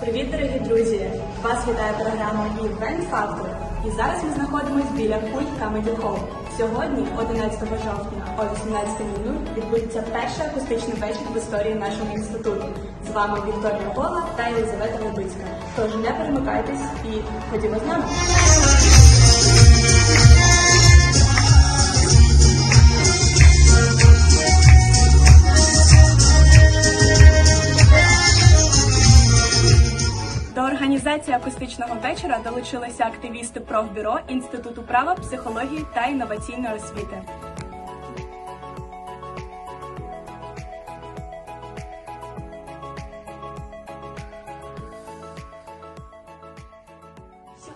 Привіт, дорогі друзі! Вас вітає програма Event Factor. І зараз ми знаходимося біля Культ Comedy Hall. Сьогодні, 11 жовтня о 18.00, відбудеться перший акустичний вечір в історії нашого інституту. З вами Вікторія Пола та Єлизавета Лебицька. Тож не перемикайтесь і ходімо з нами. До організації акустичного вечора долучилися активісти профбюро Інституту права, психології та інноваційної освіти.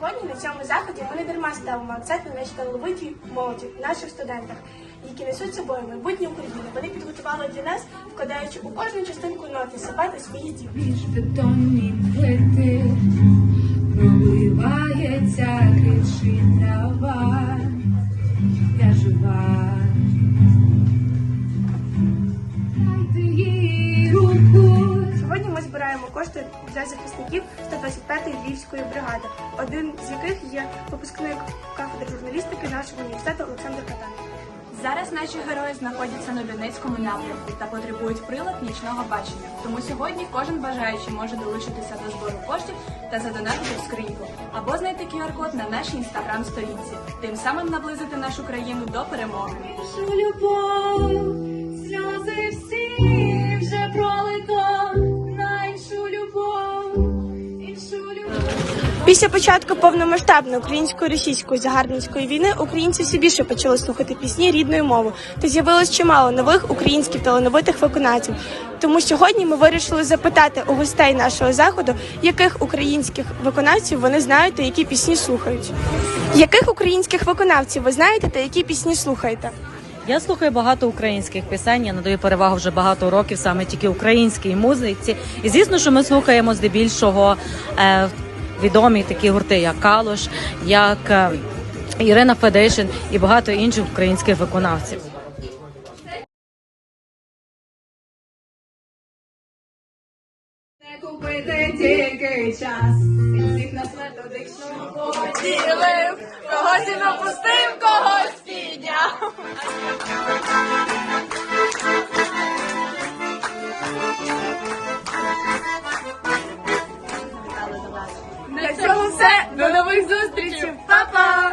Сьогодні на цьому заході ми не дарма ставимо акцент на нашій талановитій молоді, наших студентах, які несуть собою майбутнє України. Вони підготували для нас, вкладаючи у кожну частинку ноти себе та свої здібності. Між бетонні плити пробивається кричить трава, кошти для захисників 125-ї Львівської бригади, один з яких є випускник кафедри журналістики нашого університету Олександр Катан. Зараз наші герої знаходяться на Донецькому напрямку та потребують прилад нічного бачення. Тому сьогодні кожен бажаючий може долучитися до збору коштів та задонатити в скриньку або знайти QR-код на нашій інстаграм-сторінці, тим самим наблизити нашу країну до перемоги. Любов, Після початку повномасштабної українсько-російської загарбницької війни українці все більше почали слухати пісні рідною мовою та з'явилось чимало нових українських талановитих виконавців. Тому сьогодні ми вирішили запитати у гостей нашого заходу, яких українських виконавців вони знають та які пісні слухають. Яких українських виконавців ви знаєте та які пісні слухаєте? Я слухаю багато українських пісень, я надаю перевагу вже багато років саме тільки українській музиці. І звісно, що ми слухаємо здебільшого е, відомі такі гурти, як Калош, як е, Ірина Федишин і багато інших українських виконавців. Купити тільки час, всіх нас методично поділив, когось і напустив, когось підняв. Somos os papai.